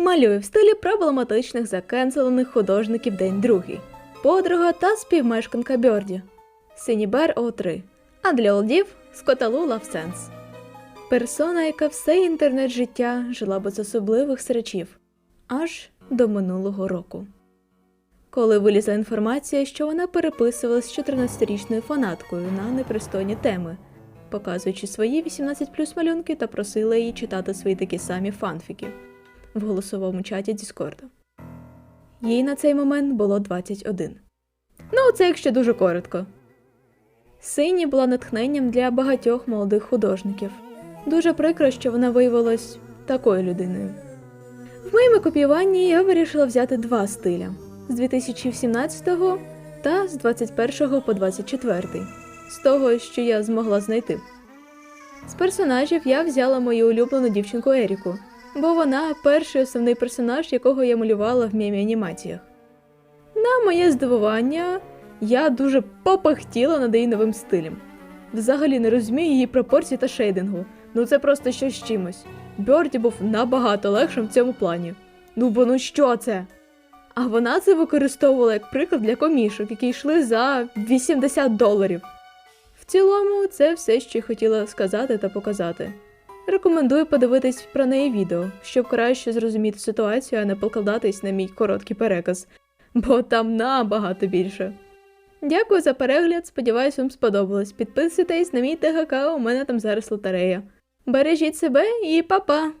Малює в стилі проблематичних закенселених художників День другий. Подруга та співмешканка Бьорді. Синібер О3. А для олдів Скоталу Лавсенс. Персона, яка все інтернет-життя жила без особливих срачів аж до минулого року. Коли вилізла інформація, що вона переписувалась з 14-річною фанаткою на непристойні теми, показуючи свої 18 плюс малюнки та просила її читати свої такі самі фанфіки в голосовому чаті Діскорду. Їй на цей момент було 21. Ну, це якщо дуже коротко. Сині була натхненням для багатьох молодих художників. Дуже прикро, що вона виявилась такою людиною. В моєму копіюванні я вирішила взяти два стиля з 2017 та з 21 по 24, з того, що я змогла знайти. З персонажів я взяла мою улюблену дівчинку Еріку, бо вона перший основний персонаж, якого я малювала в мемі-анімаціях. На моє здивування, я дуже попахтіла над її новим стилем. Взагалі не розумію її пропорцій та шейдингу. Ну це просто щось з чимось. Бьорді був набагато легшим в цьому плані. Ну бо ну що це? А вона це використовувала як приклад для комішок, які йшли за 80 доларів. В цілому, це все, що я хотіла сказати та показати. Рекомендую подивитись про неї відео, щоб краще зрозуміти ситуацію, а не покладатись на мій короткий переказ, бо там набагато більше. Дякую за перегляд, сподіваюсь, вам сподобалось. Підписуйтесь на мій ТГК, у мене там зараз лотерея. Бережіть себе і па-па!